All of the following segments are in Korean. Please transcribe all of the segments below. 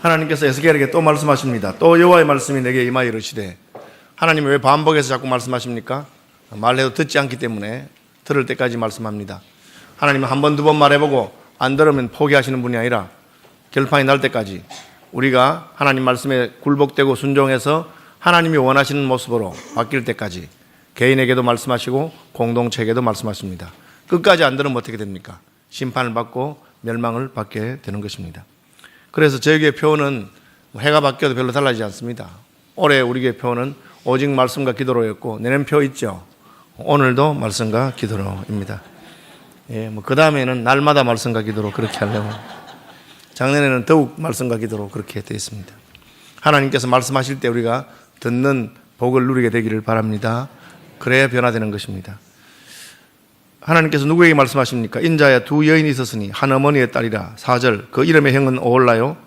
하나님께서 에스겔에게 또 말씀하십니다. 또 여호와의 말씀이 내게 임하 이르시되 하나님이 왜 반복해서 자꾸 말씀하십니까? 말해도 듣지 않기 때문에 들을 때까지 말씀합니다. 하나님은 한 번 두 번 말해보고 안 들으면 포기하시는 분이 아니라 결판이 날 때까지 우리가 하나님 말씀에 굴복되고 순종해서 하나님이 원하시는 모습으로 바뀔 때까지 개인에게도 말씀하시고 공동체에게도 말씀하십니다. 끝까지 안 들으면 어떻게 됩니까? 심판을 받고 멸망을 받게 되는 것입니다. 그래서 교회 표현은 해가 바뀌어도 별로 달라지지 않습니다. 올해 우리 표현은 오직 말씀과 기도로였고 내년 표 있죠. 오늘도 말씀과 기도로입니다. 예, 뭐 그 다음에는 날마다 말씀과 기도로 그렇게 하려고 작년에는 더욱 말씀과 기도로 그렇게 되어 있습니다. 하나님께서 말씀하실 때 우리가 듣는 복을 누리게 되기를 바랍니다. 그래야 변화되는 것입니다. 하나님께서 누구에게 말씀하십니까? 인자야 두 여인이 있었으니 한 어머니의 딸이라. 4절 그 이름의 형은 오홀라요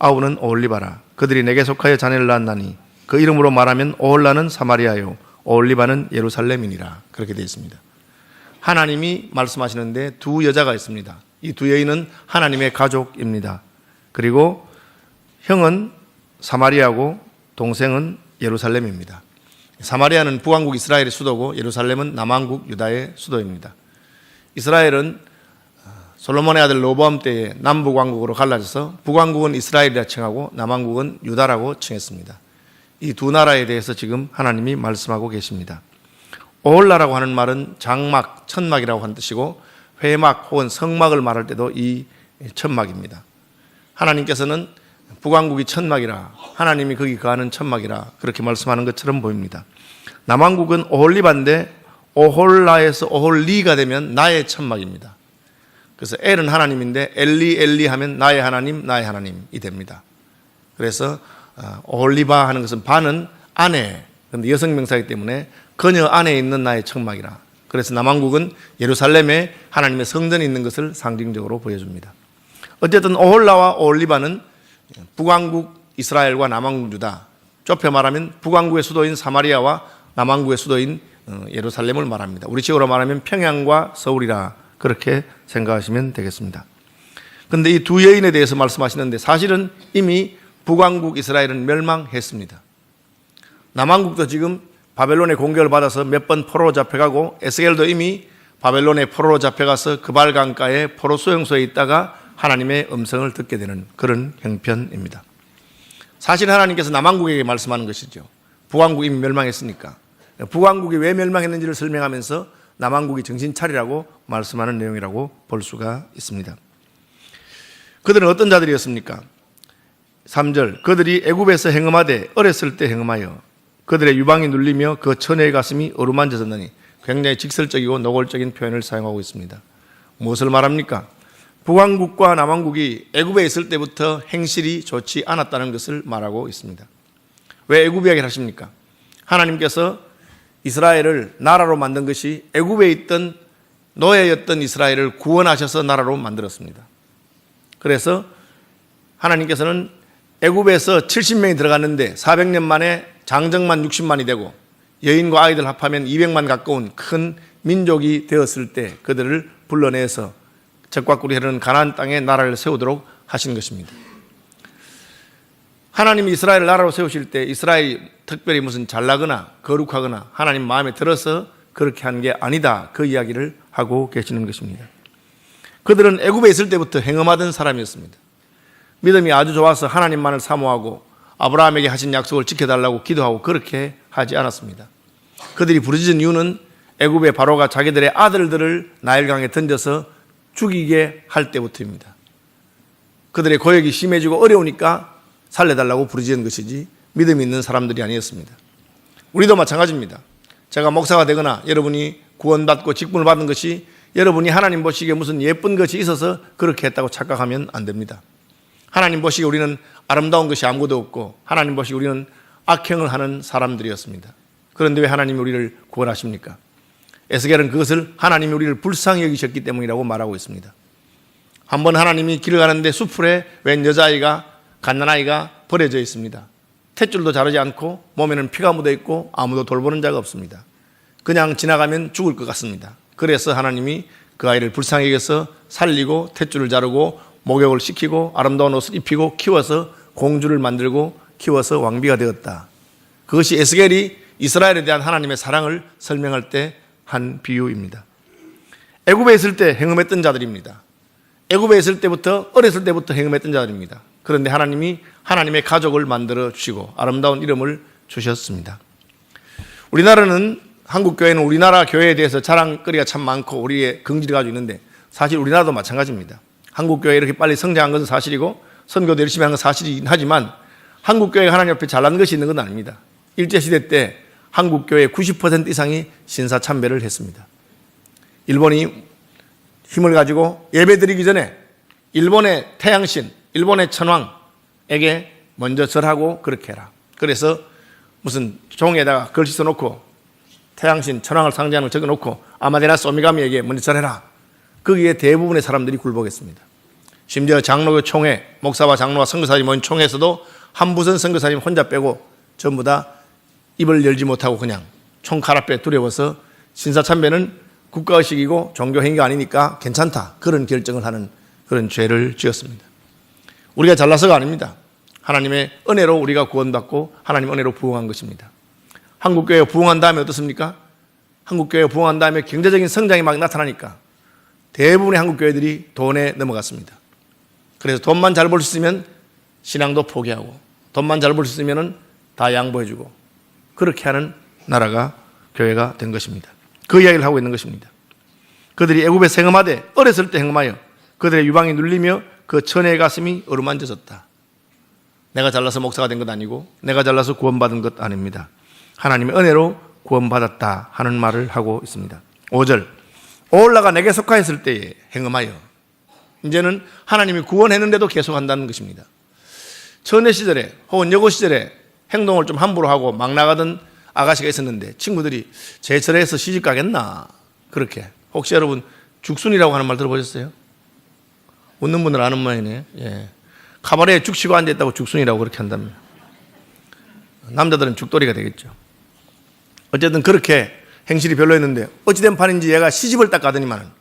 아우는 오홀리바라. 그들이 내게 속하여 자녀를 낳았나니 그 이름으로 말하면 오홀라는 사마리아요 오홀리바는 예루살렘이니라. 그렇게 되어 있습니다. 하나님이 말씀하시는데 두 여자가 있습니다. 이 두 여인은 하나님의 가족입니다. 그리고 형은 사마리아고 동생은 예루살렘입니다. 사마리아는 북왕국 이스라엘의 수도고 예루살렘은 남왕국 유다의 수도입니다. 이스라엘은 솔로몬의 아들 로보암 때에 남북 왕국으로 갈라져서 북왕국은 이스라엘이라 칭하고 남왕국은 유다라고 칭했습니다. 이 두 나라에 대해서 지금 하나님이 말씀하고 계십니다. 오홀라라고 하는 말은 장막, 천막이라고 하는 뜻이고 회막 혹은 성막을 말할 때도 이 천막입니다. 하나님께서는 북왕국이 천막이라 하나님이 거기 거하는 천막이라 그렇게 말씀하는 것처럼 보입니다. 남왕국은 오홀리반데 오홀라에서 오홀리가 되면 나의 천막입니다. 그래서 엘은 하나님인데 엘리 엘리 하면 나의 하나님 나의 하나님이 됩니다. 그래서 어, 오홀리바 하는 것은 반은 아내 그런데 여성 명사이기 때문에 그녀 안에 있는 나의 천막이라. 그래서 남왕국은 예루살렘에 하나님의 성전이 있는 것을 상징적으로 보여줍니다. 어쨌든 오홀라와 오홀리바는 북왕국 이스라엘과 남왕국 유다 좁혀 말하면 북왕국의 수도인 사마리아와 남왕국의 수도인 어, 예루살렘을 말합니다. 우리 식으로 말하면 평양과 서울이라 그렇게 생각하시면 되겠습니다. 그런데 이 두 여인에 대해서 말씀하시는데 사실은 이미 북왕국 이스라엘은 멸망했습니다. 남왕국도 지금 바벨론의 공격을 받아서 몇 번 포로로 잡혀가고 에스겔도 이미 바벨론의 포로로 잡혀가서 그발 강가에 포로 수용소에 있다가 하나님의 음성을 듣게 되는 그런 형편입니다. 사실 하나님께서 남왕국에게 말씀하는 것이죠. 북왕국이 이미 멸망했으니까. 북왕국이 왜 멸망했는지를 설명하면서 남왕국이 정신 차리라고 말씀하는 내용이라고 볼 수가 있습니다. 그들은 어떤 자들이었습니까? 3절 그들이 애굽에서 행음하되 어렸을 때 행음하여 그들의 유방이 눌리며 그 처녀의 가슴이 어루만져졌느니 굉장히 직설적이고 노골적인 표현을 사용하고 있습니다. 무엇을 말합니까? 북왕국과 남왕국이 애굽에 있을 때부터 행실이 좋지 않았다는 것을 말하고 있습니다. 왜 애굽 이야기를 하십니까? 하나님께서 이스라엘을 나라로 만든 것이 애굽에 있던 노예였던 이스라엘을 구원하셔서 나라로 만들었습니다. 그래서 하나님께서는 애굽에서 70명이 들어갔는데 400년 만에 장정만 60만이 되고 여인과 아이들 합하면 200만 가까운 큰 민족이 되었을 때 그들을 불러내서 적과 꿀이 흐르는 가나안 땅에 나라를 세우도록 하신 것입니다. 하나님이 이스라엘 나라로 세우실 때 이스라엘이 특별히 무슨 잘나거나 거룩하거나 하나님 마음에 들어서 그렇게 한 게 아니다. 그 이야기를 하고 계시는 것입니다. 그들은 애굽에 있을 때부터 행음하던 사람이었습니다. 믿음이 아주 좋아서 하나님만을 사모하고 아브라함에게 하신 약속을 지켜달라고 기도하고 그렇게 하지 않았습니다. 그들이 부르짖은 이유는 애굽의 바로가 자기들의 아들들을 나일강에 던져서 죽이게 할 때부터입니다. 그들의 고역이 심해지고 어려우니까 살려달라고 부르짖은 것이지 믿음 있는 사람들이 아니었습니다. 우리도 마찬가지입니다. 제가 목사가 되거나 여러분이 구원받고 직분을 받은 것이 여러분이 하나님 보시기에 무슨 예쁜 것이 있어서 그렇게 했다고 착각하면 안 됩니다. 하나님 보시기에 우리는 아름다운 것이 아무것도 없고 하나님 보시기에 우리는 악행을 하는 사람들이었습니다. 그런데 왜 하나님이 우리를 구원하십니까? 에스겔은 그것을 하나님이 우리를 불쌍히 여기셨기 때문이라고 말하고 있습니다. 한번 하나님이 길을 가는데 수풀에 웬 여자아이가 갓난아이가 버려져 있습니다. 탯줄도 자르지 않고 몸에는 피가 묻어 있고 아무도 돌보는 자가 없습니다. 그냥 지나가면 죽을 것 같습니다. 그래서 하나님이 그 아이를 불쌍히 여겨서 살리고 탯줄을 자르고 목욕을 시키고 아름다운 옷을 입히고 키워서 공주를 만들고 키워서 왕비가 되었다. 그것이 에스겔이 이스라엘에 대한 하나님의 사랑을 설명할 때 한 비유입니다. 애굽에 있을 때 행음했던 자들입니다. 애굽에 있을 때부터 어렸을 때부터 행음했던 자들입니다. 그런데 하나님이 하나님의 가족을 만들어 주시고 아름다운 이름을 주셨습니다. 우리나라는 한국 교회는 우리나라 교회에 대해서 자랑거리가 참 많고 우리의 긍지를 가지고 있는데 사실 우리나라도 마찬가지입니다. 한국 교회 이렇게 빨리 성장한 것은 사실이고 선교도 열심히 한 건 사실이긴 하지만 한국 교회가 하나님 앞에 잘난 것이 있는 건 아닙니다. 일제 시대 때 한국 교회 90% 이상이 신사 참배를 했습니다. 일본이 힘을 가지고 예배드리기 전에 일본의 태양신, 일본의 천왕에게 먼저 절하고 그렇게 해라. 그래서 무슨 종에다가 글씨 써놓고 태양신, 천왕을 상징하는 걸 적어 놓고 아마데나 소미가미에게 먼저 절해라. 거기에 대부분의 사람들이 굴복했습니다. 심지어 장로교 총회, 목사와 장로와 선교사님 모인 총회에서도 한부선 선교사님 혼자 빼고 전부 다 입을 열지 못하고 그냥 총칼 앞에 두려워서 신사참배는 국가의식이고 종교행위가 아니니까 괜찮다. 그런 결정을 하는 그런 죄를 지었습니다. 우리가 잘나서가 아닙니다. 하나님의 은혜로 우리가 구원받고 하나님 은혜로 부흥한 것입니다. 한국교회 부흥한 다음에 어떻습니까? 한국교회 부흥한 다음에 경제적인 성장이 막 나타나니까 대부분의 한국교회들이 돈에 넘어갔습니다. 그래서 돈만 잘 벌 수 있으면 신앙도 포기하고 돈만 잘 벌 수 있으면 다 양보해주고 그렇게 하는 나라가 교회가 된 것입니다. 그 이야기를 하고 있는 것입니다. 그들이 애굽에 생음하되 어렸을 때 행음하여 그들의 유방이 눌리며 그 천의 가슴이 어루만져졌다. 내가 잘나서 목사가 된 것 아니고 내가 잘나서 구원받은 것 아닙니다. 하나님의 은혜로 구원받았다 하는 말을 하고 있습니다. 5절 오올라가 내게 속하였을 때에 행음하여 이제는 하나님이 구원했는데도 계속 한다는 것입니다. 천의 시절에 혹은 여고 시절에 행동을 좀 함부로 하고 막 나가던 아가씨가 있었는데 친구들이 제철해서 시집 가겠나 그렇게 혹시 여러분 죽순이라고 하는 말 들어보셨어요? 웃는 분들 아는 모양이네. 예. 카바레에 죽 치고 앉아있다고 죽순이라고 그렇게 한답니다. 남자들은 죽돌이가 되겠죠. 어쨌든 그렇게 행실이 별로였는데 어찌된 판인지 얘가 시집을 딱 가더니만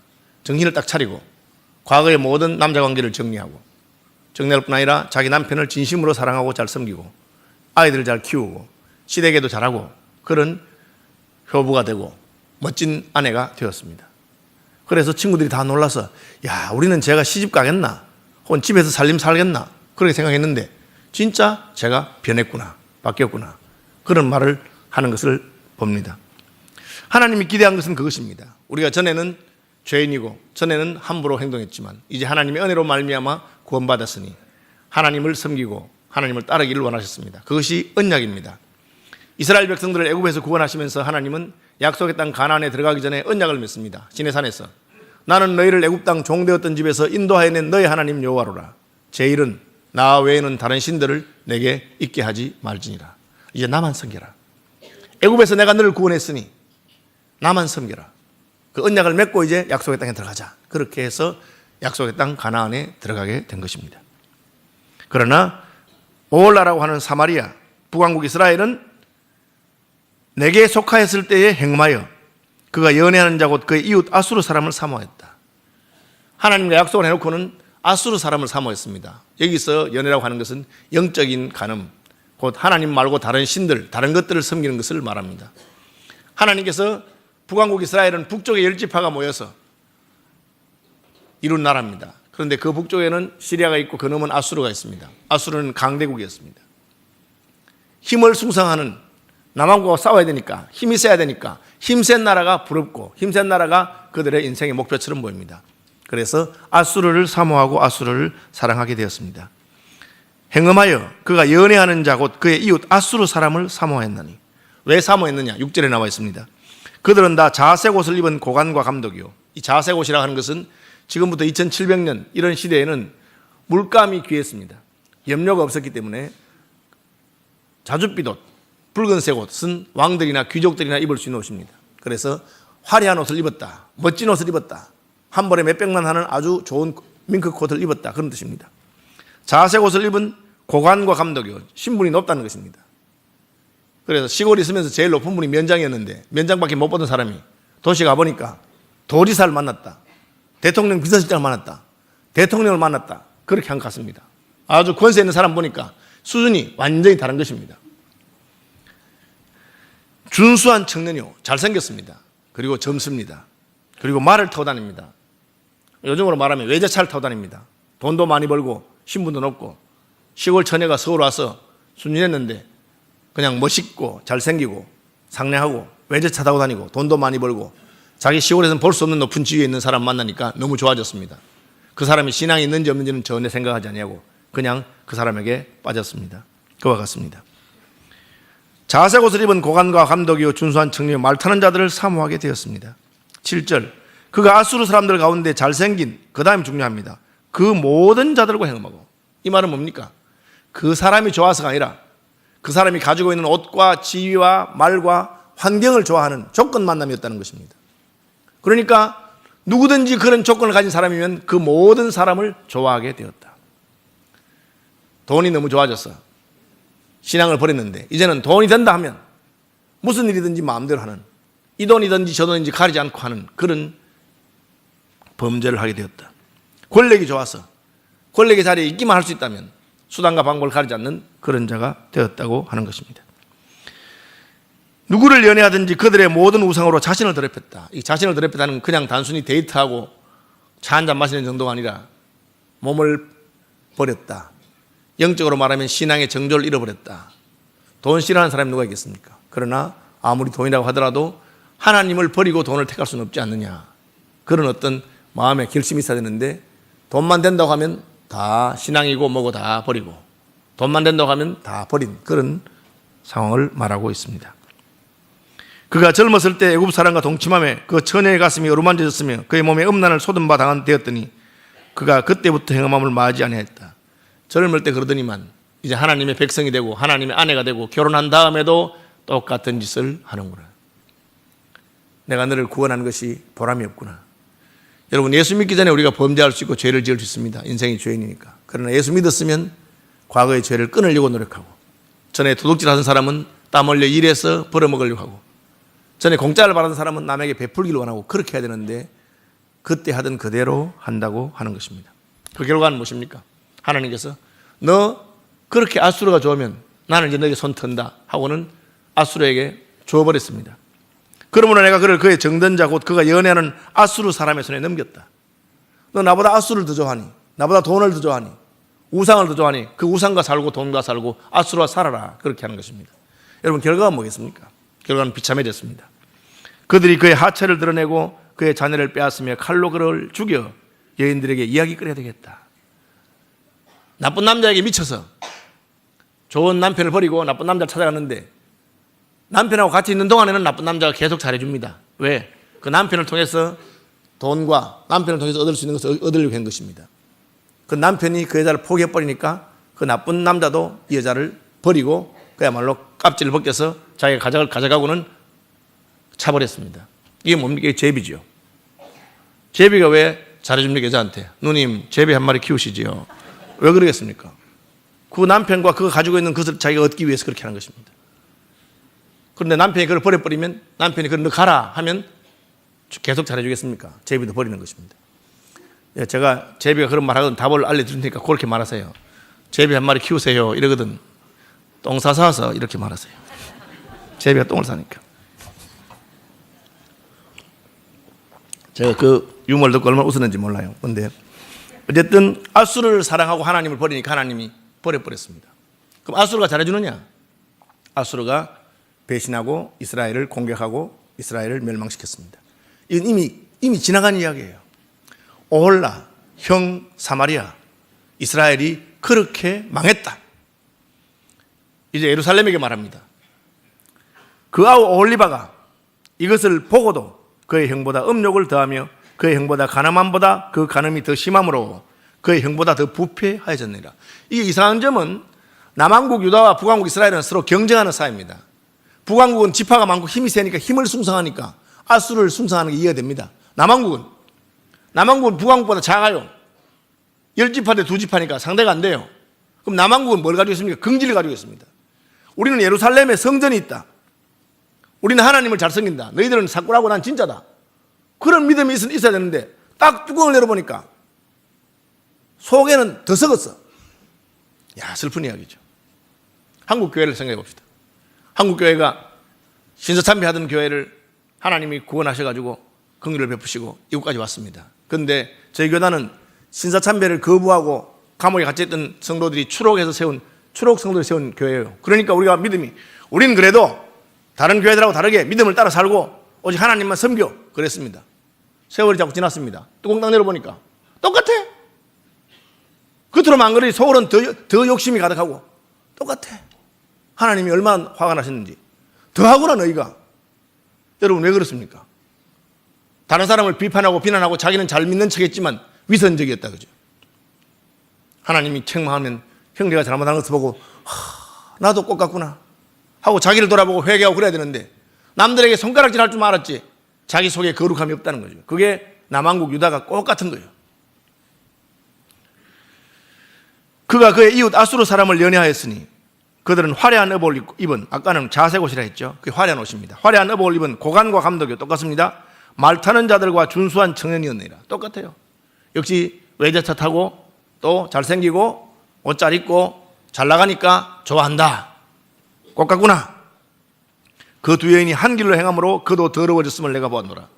정신을 딱 차리고 과거의 모든 남자 관계를 정리하고 정리할 뿐 아니라 자기 남편을 진심으로 사랑하고 잘 섬기고 아이들을 잘 키우고 시댁에도 잘하고 그런 효부가 되고 멋진 아내가 되었습니다. 그래서 친구들이 다 놀라서 야 우리는 제가 시집 가겠나 혹은 집에서 살림 살겠나 그렇게 생각했는데 진짜 제가 변했구나 바뀌었구나 그런 말을 하는 것을 봅니다. 하나님이 기대한 것은 그것입니다. 우리가 전에는 죄인이고 전에는 함부로 행동했지만 이제 하나님의 은혜로 말미암아 구원받았으니 하나님을 섬기고 하나님을 따르기를 원하셨습니다. 그것이 언약입니다. 이스라엘 백성들을 애굽에서 구원하시면서 하나님은 약속의 땅 가나안에 들어가기 전에 언약을 맺습니다. 시내산에서 나는 너희를 애굽 땅 종되었던 집에서 인도하여 낸 너희 하나님 여호와로라. 제 일은 나 외에는 다른 신들을 내게 있게 하지 말지니라. 이제 나만 섬겨라. 애굽에서 내가 너를 구원했으니 나만 섬겨라. 그 언약을 맺고 이제 약속의 땅에 들어가자. 그렇게 해서 약속의 땅 가나안에 들어가게 된 것입니다. 그러나 오올라라고 하는 사마리아 북왕국 이스라엘은 내게 속하였을 때에 행마여 그가 연애하는 자곧 그의 이웃 아수르 사람을 사모했다. 하나님과 약속을 해놓고는 아수르 사람을 사모했습니다. 여기서 연애라고 하는 것은 영적인 간음, 곧 하나님 말고 다른 신들, 다른 것들을 섬기는 것을 말합니다. 하나님께서 북왕국 이스라엘은 북쪽에 열 지파가 모여서 이룬 나라입니다. 그런데 그 북쪽에는 시리아가 있고 그 넘은 아수르가 있습니다. 아수르는 강대국이었습니다. 힘을 숭상하는 남한국과 싸워야 되니까 힘이 세야 되니까 힘센 나라가 부럽고 힘센 나라가 그들의 인생의 목표처럼 보입니다. 그래서 아수르를 사모하고 아수르를 사랑하게 되었습니다. 행음하여 그가 연애하는 자 곧 그의 이웃 아수르 사람을 사모했나니 왜 사모했느냐? 6절에 나와 있습니다. 그들은 다 자색 옷을 입은 고관과 감독이요. 이 자색 옷이라 하는 것은 지금부터 2700년 이런 시대에는 물감이 귀했습니다. 염료가 없었기 때문에 자줏빛 옷, 붉은색 옷은 왕들이나 귀족들이나 입을 수 있는 옷입니다. 그래서 화려한 옷을 입었다. 멋진 옷을 입었다. 한 벌에 몇백만 하는 아주 좋은 밍크 코트를 입었다. 그런 뜻입니다. 자색 옷을 입은 고관과 감독이요. 신분이 높다는 것입니다. 그래서 시골에 있으면서 제일 높은 분이 면장이었는데 면장밖에 못 보던 사람이 도시 가보니까 도지사를 만났다. 대통령 비서실장을 만났다. 대통령을 만났다. 그렇게 한 것 같습니다. 아주 권세 있는 사람 보니까 수준이 완전히 다른 것입니다. 준수한 청년이요. 잘생겼습니다. 그리고 젊습니다. 그리고 말을 타고 다닙니다. 요즘으로 말하면 외제차를 타고 다닙니다. 돈도 많이 벌고 신분도 높고 시골 처녀가 서울 와서 순진했는데 그냥 멋있고 잘생기고 상냥하고 외제차 타고 다니고 돈도 많이 벌고 자기 시골에서는 볼 수 없는 높은 지위에 있는 사람 만나니까 너무 좋아졌습니다. 그 사람이 신앙이 있는지 없는지는 전혀 생각하지 아니하고 그냥 그 사람에게 빠졌습니다. 그와 같습니다. 자색 옷을 입은 고관과 감독이요 준수한 청년이 말 타는 자들을 사모하게 되었습니다. 7절 그가 아수르 사람들 가운데 잘생긴 그 다음이 중요합니다. 그 모든 자들과 행음하고 이 말은 뭡니까? 그 사람이 좋아서가 아니라 그 사람이 가지고 있는 옷과 지위와 말과 환경을 좋아하는 조건 만남이었다는 것입니다. 그러니까 누구든지 그런 조건을 가진 사람이면 그 모든 사람을 좋아하게 되었다. 돈이 너무 좋아졌어. 신앙을 버렸는데 이제는 돈이 된다 하면 무슨 일이든지 마음대로 하는 이 돈이든지 저 돈인지 가리지 않고 하는 그런 범죄를 하게 되었다. 권력이 좋아서 권력의 자리에 있기만 할 수 있다면 수단과 방법을 가리지 않는 그런 자가 되었다고 하는 것입니다. 누구를 연애하든지 그들의 모든 우상으로 자신을 더럽혔다. 이 자신을 더럽혔다는 그냥 단순히 데이트하고 차 한 잔 마시는 정도가 아니라 몸을 버렸다. 영적으로 말하면 신앙의 정조를 잃어버렸다. 돈 싫어하는 사람이 누가 있겠습니까? 그러나 아무리 돈이라고 하더라도 하나님을 버리고 돈을 택할 수는 없지 않느냐. 그런 어떤 마음의 결심이 있어야 되는데 돈만 된다고 하면 다 신앙이고 뭐고 다 버리고 돈만 된다고 하면 다 버린 그런 상황을 말하고 있습니다. 그가 젊었을 때 애굽 사람과 동침함에 그 처녀의 가슴이 어루만져졌으며 그의 몸에 음란을 쏟은 바 당한 되었더니 그가 그때부터 행함함을 맞이 아니했다. 젊을 때 그러더니만 이제 하나님의 백성이 되고 하나님의 아내가 되고 결혼한 다음에도 똑같은 짓을 하는구나. 내가 너를 구원한 것이 보람이 없구나. 여러분 예수 믿기 전에 우리가 범죄할 수 있고 죄를 지을 수 있습니다. 인생이 죄인이니까. 그러나 예수 믿었으면 과거의 죄를 끊으려고 노력하고 전에 도둑질 하던 사람은 땀 흘려 일해서 벌어먹으려고 하고 전에 공짜를 받은 사람은 남에게 베풀기를 원하고 그렇게 해야 되는데 그때 하던 그대로 한다고 하는 것입니다. 그 결과는 무엇입니까? 하나님께서 너 그렇게 아수르가 좋으면 나는 이제 너에게 손 턴다 하고는 아수르에게 줘버렸습니다. 그러므로 내가 그를 그의 정든 자 곧 그가 연애하는 아수르 사람의 손에 넘겼다. 너 나보다 아수르를 더 좋아하니 나보다 돈을 더 좋아하니 우상을 더 좋아하니 그 우상과 살고 돈과 살고 아수르와 살아라 그렇게 하는 것입니다. 여러분 결과가 뭐겠습니까? 결과는 비참해졌습니다. 그들이 그의 하체를 드러내고 그의 자녀를 빼앗으며 칼로 그를 죽여 여인들에게 이야기 끌어야 되겠다. 나쁜 남자에게 미쳐서 좋은 남편을 버리고 나쁜 남자를 찾아갔는데 남편하고 같이 있는 동안에는 나쁜 남자가 계속 잘해줍니다. 왜? 그 남편을 통해서 돈과 남편을 통해서 얻을 수 있는 것을 얻으려고 한 것입니다. 그 남편이 그 여자를 포기해버리니까 그 나쁜 남자도 이 여자를 버리고 그야말로 깝지를 벗겨서 자기가 가져갈, 가져가고는 차버렸습니다. 이게 뭡니까? 이게 제비죠. 제비가 왜 잘해줍니까? 여자한테. 누님, 제비 한 마리 키우시지요. 왜 그러겠습니까? 그 남편과 그가 가지고 있는 것을 자기가 얻기 위해서 그렇게 하는 것입니다. 그런데 남편이 그걸 버려버리면 남편이 그걸 너 가라 하면 계속 잘해주겠습니까? 제비도 버리는 것입니다. 예, 제가 제비가 그런 말 하거든 답을 알려드릴 테니까 그렇게 말하세요. 제비 한 마리 키우세요. 이러거든. 똥 싸서 이렇게 말하세요. 제비가 똥을 싸니까. 제가 그 유머를 듣고 얼마나 웃었는지 몰라요. 근데 어쨌든 아수르를 사랑하고 하나님을 버리니까 하나님이 버려버렸습니다. 그럼 아수르가 잘해주느냐? 아수르가 배신하고 이스라엘을 공격하고 이스라엘을 멸망시켰습니다. 이건 이미 이미 지나간 이야기예요. 오홀라, 형 사마리아, 이스라엘이 그렇게 망했다. 이제 예루살렘에게 말합니다. 그 아우 오홀리바가 이것을 보고도 그의 형보다 음욕을 더하며 그의 형보다 가늠함보다 그 가늠이 더 심함으로 그의 형보다 더 부패하여졌느니라. 이게 이상한 점은 남한국 유다와 북한국 이스라엘은 서로 경쟁하는 사이입니다. 북한국은 지파가 많고 힘이 세니까 힘을 숭상하니까 아수를 숭상하는 게 이해가 됩니다. 남한국은 남한국은 북한국보다 작아요. 열 지파 대 두 지파니까 상대가 안 돼요. 그럼 남한국은 뭘 가지고 있습니까? 긍지를 가지고 있습니다. 우리는 예루살렘에 성전이 있다. 우리는 하나님을 잘 섬긴다. 너희들은 사꾸라고 난 진짜다. 그런 믿음이 있- 있어야 되는데 딱 뚜껑을 열어보니까 속에는 더 썩었어. 야 슬픈 이야기죠. 한국 교회를 생각해 봅시다. 한국 교회가 신서참배 하던 교회를 하나님이 구원하셔 가지고 긍휼을 베푸시고 이곳까지 왔습니다. 그런데 저희 교단은 신사참배를 거부하고 감옥에 갇혀 있던 성도들이 추록해서 세운 추록 성도들이 세운 교회예요. 그러니까 우리가 믿음이 우리는 그래도 다른 교회들하고 다르게 믿음을 따라 살고 오직 하나님만 섬겨 그랬습니다. 세월이 자꾸 지났습니다. 뚜껑 딱 내려보니까 똑같아. 겉으로만 안 그러지 속으로는 더, 더 욕심이 가득하고 똑같아. 하나님이 얼마나 화가 나셨는지 더 하구나 너희가. 여러분 왜 그렇습니까? 다른 사람을 비판하고 비난하고 자기는 잘 믿는 척했지만 위선적이었다 그죠? 하나님이 책망하면 형제가 잘못하는 것을 보고 하, 나도 똑같구나 하고 자기를 돌아보고 회개하고 그래야 되는데 남들에게 손가락질 할 줄 알았지 자기 속에 거룩함이 없다는 거죠. 그게 남한국 유다가 꼭 같은 거예요. 그가 그의 이웃 아수르 사람을 연애하였으니 그들은 화려한 입고- 입은 아까는 자색 옷이라 했죠. 그게 화려한 옷입니다. 화려한 의복을 입은 고관과 감독이 똑같습니다. 말 타는 자들과 준수한 청년이었느니라. 똑같아요. 역시 외제차 타고 또 잘생기고 옷 잘 입고 잘 나가니까 좋아한다. 똑같구나. 그 두 여인이 한 길로 행함으로 그도 더러워졌음을 내가 보았노라.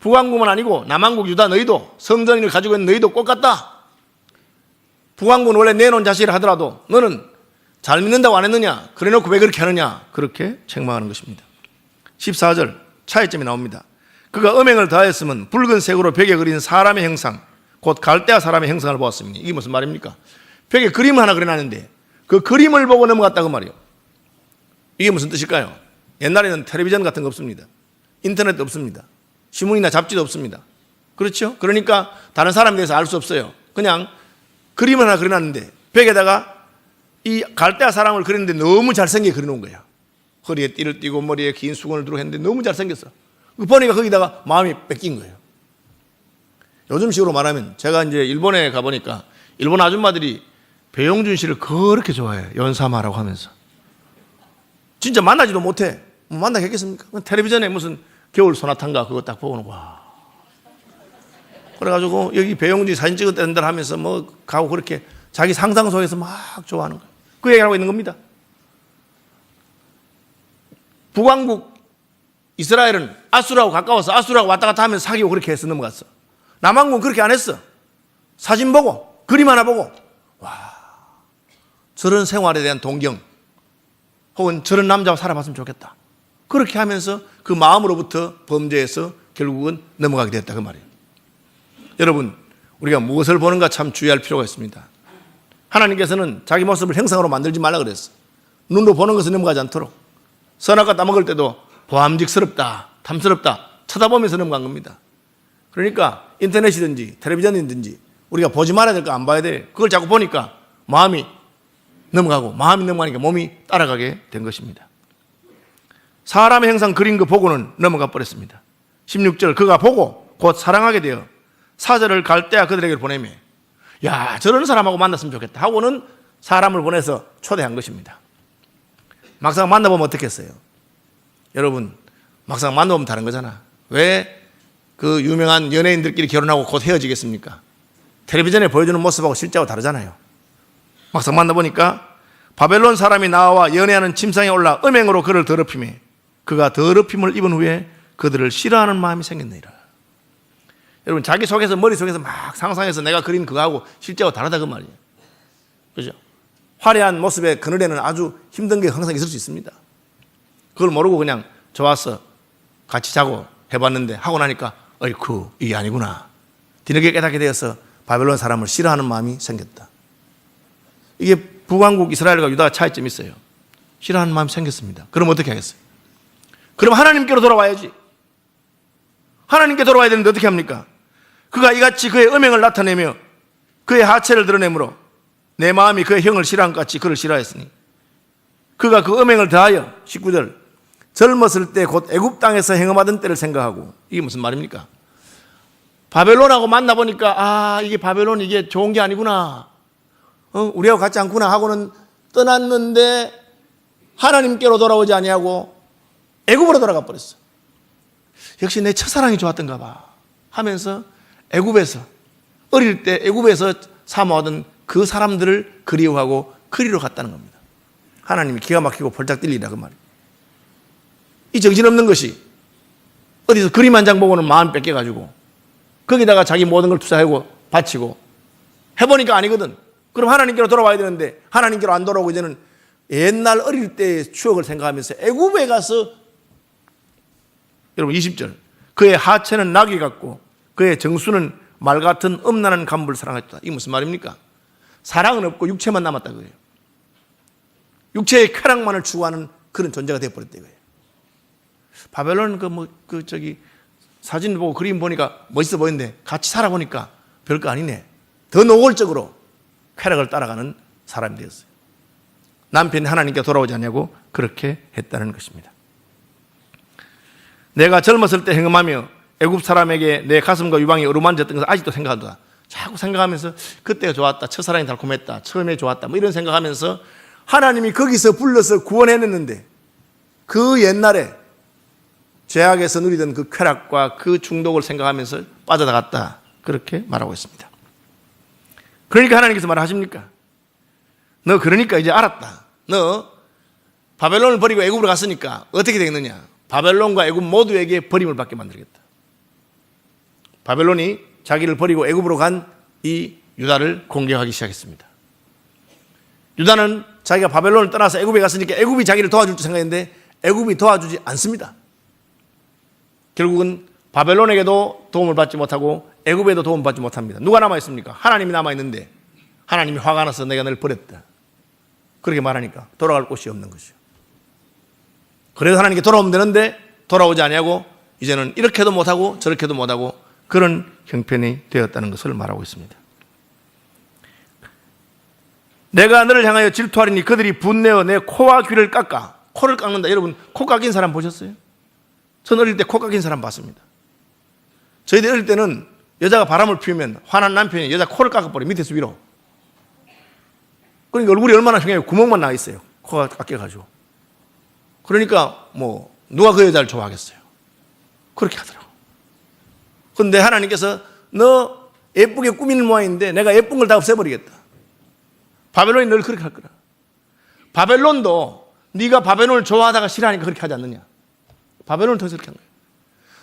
북왕국은 아니고 남한국 유다 너희도 성전인을 가지고 있는 너희도 똑같다. 북왕국은 원래 내놓은 자식이라 하더라도 너는 잘 믿는다고 안 했느냐? 그래 놓고 왜 그렇게 하느냐? 그렇게 책망하는 것입니다. 14절 차이점이 나옵니다. 그가 음행을 다했으면 붉은 색으로 벽에 그린 사람의 형상, 곧 갈대아 사람의 형상을 보았습니다. 이게 무슨 말입니까? 벽에 그림 하나 그려놨는데 그 그림을 보고 넘어갔다 그 말이요. 이게 무슨 뜻일까요? 옛날에는 텔레비전 같은 거 없습니다. 인터넷도 없습니다. 신문이나 잡지도 없습니다. 그렇죠? 그러니까 다른 사람에 대해서 알 수 없어요. 그냥 그림을 하나 그려놨는데 벽에다가 이 갈대아 사람을 그렸는데 너무 잘생기게 그려놓은 거야. 허리에 띠를 띠고 머리에 긴 수건을 두르고 했는데 너무 잘생겼어. 그 보니까 거기다가 마음이 뺏긴 거예요. 요즘식으로 말하면 제가 이제 일본에 가보니까 일본 아줌마들이 배용준 씨를 그렇게 좋아해요. 연사마라고 하면서. 진짜 만나지도 못해. 뭐 만나겠겠습니까? 텔레비전에 무슨 겨울 소나타인가 그거 딱 보고는 와. 그래가지고 여기 배용준이 사진 찍었다는 하면서 뭐 가고 그렇게 자기 상상 속에서 막 좋아하는 거예요. 그 얘기하고 있는 겁니다. 북왕국 이스라엘은 아수라고 가까워서 아수라고 왔다 갔다 하면서 사귀고 그렇게 해서 넘어갔어. 남한국은 그렇게 안 했어. 사진 보고 그림 하나 보고 와 저런 생활에 대한 동경 혹은 저런 남자와 살아봤으면 좋겠다. 그렇게 하면서 그 마음으로부터 범죄에서 결국은 넘어가게 됐다 그 말이에요. 여러분 우리가 무엇을 보는가 참 주의할 필요가 있습니다. 하나님께서는 자기 모습을 형상으로 만들지 말라 그랬어. 눈으로 보는 것을 넘어가지 않도록. 선악과 따먹을 때도 보암직스럽다, 탐스럽다 쳐다보면서 넘어간 겁니다. 그러니까 인터넷이든지 텔레비전이든지 우리가 보지 말아야 될 거 안 봐야 돼. 그걸 자꾸 보니까 마음이 넘어가고 마음이 넘어가니까 몸이 따라가게 된 것입니다. 사람의 형상 그린 거 보고는 넘어가 버렸습니다. 16절 그가 보고 곧 사랑하게 되어 사절을 갈대아 그들에게 보내며 야 저런 사람하고 만났으면 좋겠다 하고는 사람을 보내서 초대한 것입니다. 막상 만나보면 어떻겠어요? 여러분 막상 만나보면 다른 거잖아. 왜 그 유명한 연예인들끼리 결혼하고 곧 헤어지겠습니까? 텔레비전에 보여주는 모습하고 실제하고 다르잖아요. 막상 만나보니까 바벨론 사람이 나와 연애하는 침상에 올라 음행으로 그를 더럽히며 그가 더럽힘을 입은 후에 그들을 싫어하는 마음이 생겼느니라. 여러분 자기 속에서 머릿속에서 막 상상해서 내가 그린 그거하고 실제하고 다르다 그 말이에요. 그죠? 화려한 모습의 그늘에는 아주 힘든 게 항상 있을 수 있습니다. 그걸 모르고 그냥 좋았어. 같이 자고 해봤는데 하고 나니까 어이쿠 이게 아니구나. 뒤늦게 깨닫게 되어서 바벨론 사람을 싫어하는 마음이 생겼다. 이게 북왕국 이스라엘과 유다가 차이점이 있어요. 싫어하는 마음이 생겼습니다. 그럼 어떻게 하겠어요? 그럼 하나님께로 돌아와야지. 하나님께 돌아와야 되는데 어떻게 합니까? 그가 이같이 그의 음행을 나타내며 그의 하체를 드러내므로 내 마음이 그의 형을 싫어한 것 같이 그를 싫어했으니 그가 그 음행을 더하여 19절 젊었을 때 곧 애굽 땅에서 행음하던 때를 생각하고 이게 무슨 말입니까? 바벨론하고 만나 보니까 아 이게 바벨론 이게 좋은 게 아니구나. 어, 우리하고 같지 않구나 하고는 떠났는데 하나님께로 돌아오지 아니하고 애굽으로 돌아가 버렸어. 역시 내 첫사랑이 좋았던가 봐 하면서 애굽에서 어릴 때 애굽에서 사모하던 그 사람들을 그리워하고 그리러 갔다는 겁니다. 하나님이 기가 막히고 벌짝 뛸리라 그 말이에요. 이 정신없는 것이 어디서 그림 한 장 보고는 마음 뺏겨 가지고 거기다가 자기 모든 걸 투자하고 바치고 해보니까 아니거든. 그럼 하나님께로 돌아와야 되는데 하나님께로 안 돌아오고 이제는 옛날 어릴 때의 추억을 생각하면서 애굽에 가서 여러분 20절 그의 하체는 나귀 같고 그의 정수는 말 같은 음란한 간부를 사랑했다. 이게 무슨 말입니까? 사랑은 없고 육체만 남았다 그래요. 육체의 쾌락만을 추구하는 그런 존재가 되어버렸다 이거예요. 바벨론 그 뭐 그 저기 사진 보고 그림 보니까 멋있어 보이는데 같이 살아보니까 별거 아니네. 더 노골적으로 쾌락을 따라가는 사람이 되었어요. 남편이 하나님께 돌아오지 않냐고 그렇게 했다는 것입니다. 내가 젊었을 때 행음하며 애굽 사람에게 내 가슴과 유방이 어루만졌던 것을 아직도 생각한다. 자꾸 생각하면서 그때가 좋았다. 첫사랑이 달콤했다. 처음에 좋았다. 뭐 이런 생각하면서 하나님이 거기서 불러서 구원해냈는데 그 옛날에 죄악에서 누리던 그 쾌락과 그 중독을 생각하면서 빠져나갔다. 그렇게 말하고 있습니다. 그러니까 하나님께서 말하십니까? 너 그러니까 이제 알았다. 너 바벨론을 버리고 애굽으로 갔으니까 어떻게 되겠느냐? 바벨론과 애굽 모두에게 버림을 받게 만들겠다. 바벨론이 자기를 버리고 애굽으로 간 이 유다를 공격하기 시작했습니다. 유다는 자기가 바벨론을 떠나서 애굽에 갔으니까 애굽이 자기를 도와줄 줄 생각했는데 애굽이 도와주지 않습니다. 결국은 바벨론에게도 도움을 받지 못하고 애굽에도 도움을 받지 못합니다. 누가 남아 있습니까? 하나님이 남아 있는데 하나님이 화가 나서 내가 너를 버렸다. 그렇게 말하니까 돌아갈 곳이 없는 것이요. 그래서 하나님께 돌아오면 되는데 돌아오지 아니하고 이제는 이렇게도 못하고 저렇게도 못하고 그런 형편이 되었다는 것을 말하고 있습니다. 내가 너를 향하여 질투하리니 그들이 분내어 내 코와 귀를 깎아 코를 깎는다. 여러분 코 깎인 사람 보셨어요? 전 어릴 때 코 깎인 사람 봤습니다. 저희들 어릴 때는 여자가 바람을 피우면 화난 남편이 여자 코를 깎아버려 밑에서 위로. 그러니까 얼굴이 얼마나 흉해요. 구멍만 나 있어요. 코가 깎여가지고. 그러니까 뭐 누가 그 여자를 좋아하겠어요. 그렇게 하더라고. 근데 하나님께서 너 예쁘게 꾸미는 모양인데 내가 예쁜 걸 다 없애버리겠다. 바벨론이 널 그렇게 할 거라. 바벨론도 네가 바벨론을 좋아하다가 싫어하니까 그렇게 하지 않느냐. 바벨론을 통해서 그렇게 한 거예요.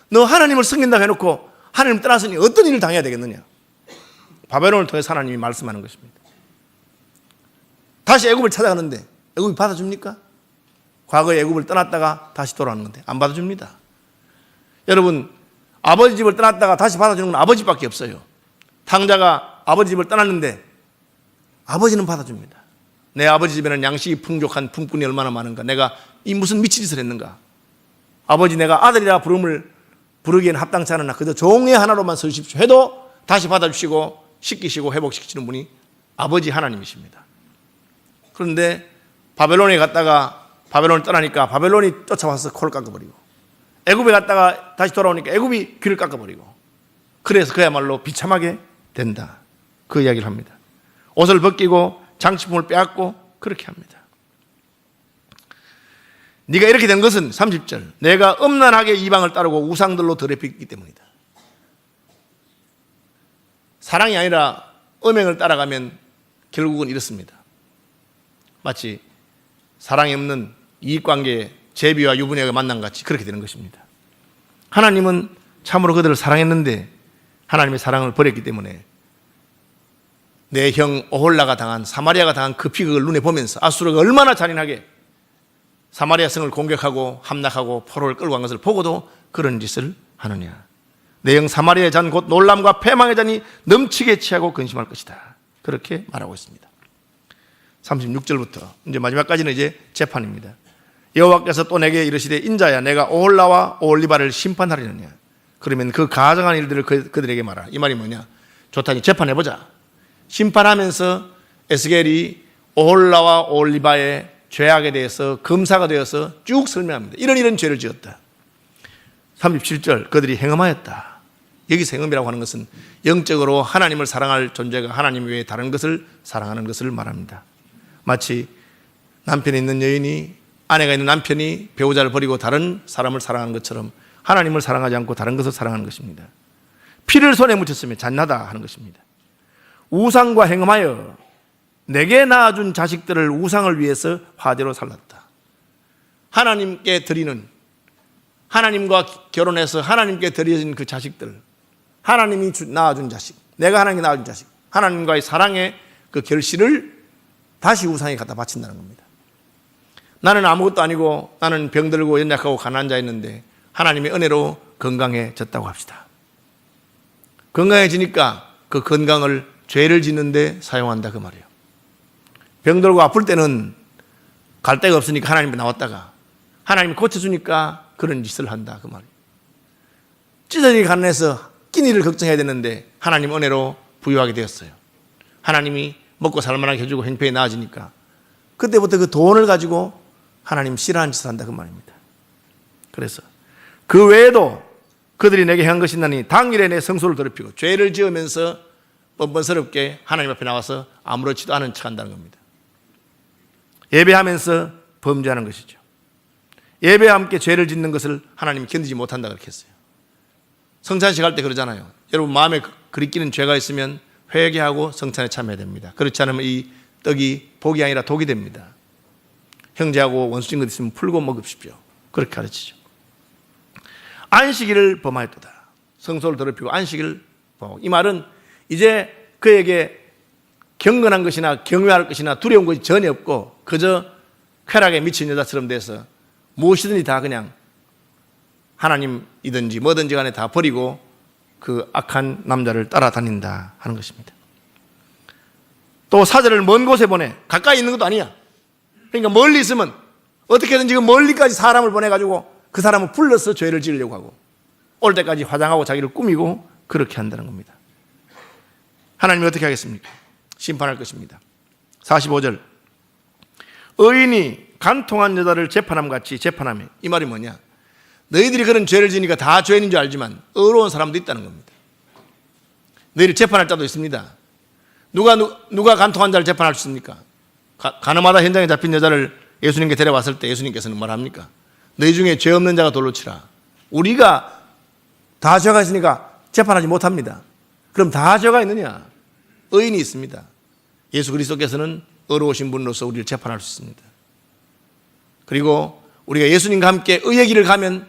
너 하나님을 섬긴다고 해놓고 하나님 떠났으니 어떤 일을 당해야 되겠느냐. 바벨론을 통해서 하나님이 말씀하는 것입니다. 다시 애굽을 찾아가는데 애굽이 받아줍니까? 과거에 애굽을 떠났다가 다시 돌아오는 건데 안 받아줍니다. 여러분 아버지 집을 떠났다가 다시 받아주는 건 아버지밖에 없어요. 탕자가 아버지 집을 떠났는데 아버지는 받아줍니다. 내 아버지 집에는 양식이 풍족한 품꾼이 얼마나 많은가. 내가 이 무슨 미친 짓을 했는가. 아버지 내가 아들이라 부름을 부르기에는 합당치 않으나 그저 종의 하나로만 서주십시오 해도 다시 받아주시고 씻기시고 회복시키시는 분이 아버지 하나님이십니다. 그런데 바벨론에 갔다가 바벨론을 떠나니까 바벨론이 쫓아와서 코를 깎아버리고 애굽에 갔다가 다시 돌아오니까 애굽이 귀를 깎아버리고 그래서 그야말로 비참하게 된다. 그 이야기를 합니다. 옷을 벗기고 장식품을 빼앗고 그렇게 합니다. 네가 이렇게 된 것은 30절 내가 음란하게 이방을 따르고 우상들로 더럽히기 때문이다. 사랑이 아니라 음행을 따라가면 결국은 이렇습니다. 마치 사랑이 없는 이익관계의 제비와 유부녀가 만난 같이 그렇게 되는 것입니다. 하나님은 참으로 그들을 사랑했는데 하나님의 사랑을 버렸기 때문에 내 형 오홀라가 당한 사마리아가 당한 그 피극을 눈에 보면서 아수르가 얼마나 잔인하게 사마리아 성을 공격하고 함락하고 포로를 끌고 간 것을 보고도 그런 짓을 하느냐. 내 형 사마리아의 잔 곧 놀람과 패망의 잔이 넘치게 취하고 근심할 것이다. 그렇게 말하고 있습니다. 36절부터 이제 마지막까지는 이제 재판입니다. 여호와께서 또 내게 이르시되 인자야 내가 오홀라와 오올리바를 심판하리느냐. 그러면 그 가정한 일들을 그, 그들에게 말하라. 이 말이 뭐냐? 좋다니 재판해 보자. 심판하면서 에스겔이 오홀라와 오올리바의 죄악에 대해서 검사가 되어서 쭉 설명합니다. 이런 이런 죄를 지었다. 37절 그들이 행음하였다. 여기서 행음이라고 하는 것은 영적으로 하나님을 사랑할 존재가 하나님 외에 다른 것을 사랑하는 것을 말합니다. 마치 남편이 있는 여인이 아내가 있는 남편이 배우자를 버리고 다른 사람을 사랑하는 것처럼 하나님을 사랑하지 않고 다른 것을 사랑하는 것입니다. 피를 손에 묻혔으면 잔나다 하는 것입니다. 우상과 행음하여 내게 낳아준 자식들을 우상을 위해서 화제로 살랐다. 하나님께 드리는 하나님과 결혼해서 하나님께 드려진 그 자식들, 하나님이 주- 낳아준 자식, 내가 하나님께 낳아준 자식, 하나님과의 사랑의 그 결실을 다시 우상에 갖다 바친다는 겁니다. 나는 아무것도 아니고 나는 병들고 연약하고 가난한 자였는데 하나님의 은혜로 건강해졌다고 합시다. 건강해지니까 그 건강을 죄를 짓는데 사용한다 그 말이에요. 병들고 아플 때는 갈 데가 없으니까 하나님 나왔다가 하나님이 고쳐주니까 그런 짓을 한다 그 말이에요. 찢어지게 가난해서 끼니를 걱정해야 되는데 하나님 은혜로 부유하게 되었어요. 하나님이 먹고 살만하게 해주고 행편이 나아지니까 그때부터 그 돈을 가지고 하나님 싫어하는 짓을 한다 그 말입니다. 그래서 그 외에도 그들이 내게 한 것이 나니 당일에 내 성소를 더럽히고 죄를 지으면서 뻔뻔스럽게 하나님 앞에 나와서 아무렇지도 않은 척 한다는 겁니다. 예배하면서 범죄하는 것이죠. 예배와 함께 죄를 짓는 것을 하나님이 견디지 못한다 그렇게 했어요. 성찬식 할 때 그러잖아요. 여러분 마음에 그리끼는 죄가 있으면 회개하고 성찬에 참여해야 됩니다. 그렇지 않으면 이 떡이 복이 아니라 독이 됩니다. 형제하고 원수진 것 있으면 풀고 먹읍십시오. 그렇게 가르치죠. 안식일을 범하였도다. 성소를 더럽히고 안식일을 범하고. 이 말은 이제 그에게 경건한 것이나 경외할 것이나 두려운 것이 전혀 없고 그저 쾌락에 미친 여자처럼 돼서 무엇이든지 다 그냥 하나님이든지 뭐든지 간에 다 버리고 그 악한 남자를 따라다닌다 하는 것입니다. 또 사제를 먼 곳에 보내 가까이 있는 것도 아니야. 그러니까 멀리 있으면 어떻게든지 그 멀리까지 사람을 보내가지고 그 사람을 불러서 죄를 지으려고 하고 올 때까지 화장하고 자기를 꾸미고 그렇게 한다는 겁니다. 하나님이 어떻게 하겠습니까? 심판할 것입니다. 45절. 의인이 간통한 여자를 재판함 같이 재판하며 이 말이 뭐냐? 너희들이 그런 죄를 지니까 다 죄인인 줄 알지만 의로운 사람도 있다는 겁니다. 너희를 재판할 자도 있습니다. 누가 누, 누가 간통한 자를 재판할 수 있습니까? 가, 가늠하다 현장에 잡힌 여자를 예수님께 데려왔을 때 예수님께서는 말합니까? 너희 중에 죄 없는 자가 돌로 치라. 우리가 다 죄가 있으니까 재판하지 못합니다. 그럼 다 죄가 있느냐? 의인이 있습니다. 예수 그리스도께서는 의로우신 분으로서 우리를 재판할 수 있습니다. 그리고 우리가 예수님과 함께 의의 길을 가면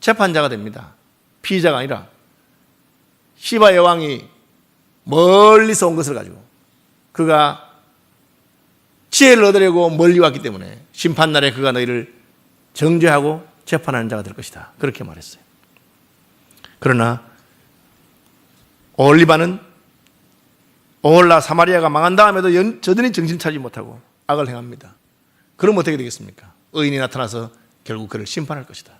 재판자가 됩니다. 피의자가 아니라 시바 여왕이 멀리서 온 것을 가지고 그가 지혜를 얻으려고 멀리 왔기 때문에 심판날에 그가 너희를 정죄하고 재판하는 자가 될 것이다. 그렇게 말했어요. 그러나 오올리바는 오홀라 사마리아가 망한 다음에도 연, 여전히 정신 차리지 못하고 악을 행합니다. 그럼 어떻게 되겠습니까? 의인이 나타나서 결국 그를 심판할 것이다.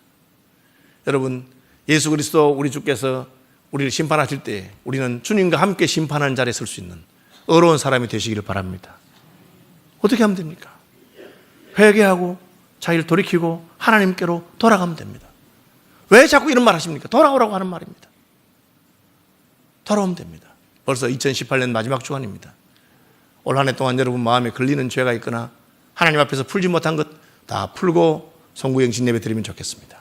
여러분, 예수 그리스도 우리 주께서 우리를 심판하실 때 우리는 주님과 함께 심판하는 자리에 설 수 있는 어려운 사람이 되시기를 바랍니다. 어떻게 하면 됩니까? 회개하고 자기를 돌이키고 하나님께로 돌아가면 됩니다. 왜 자꾸 이런 말 하십니까? 돌아오라고 하는 말입니다. 돌아오면 됩니다. 벌써 2018년 마지막 주간입니다. 올 한 해 동안 여러분 마음에 걸리는 죄가 있거나 하나님 앞에서 풀지 못한 것 다 풀고 송구영신 예배 드리면 좋겠습니다.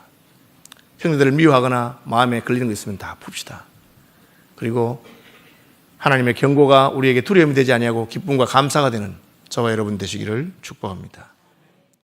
형제들을 미워하거나 마음에 걸리는 거 있으면 다 풉시다. 그리고 하나님의 경고가 우리에게 두려움이 되지 아니하고 기쁨과 감사가 되는 저와 여러분 되시기를 축복합니다.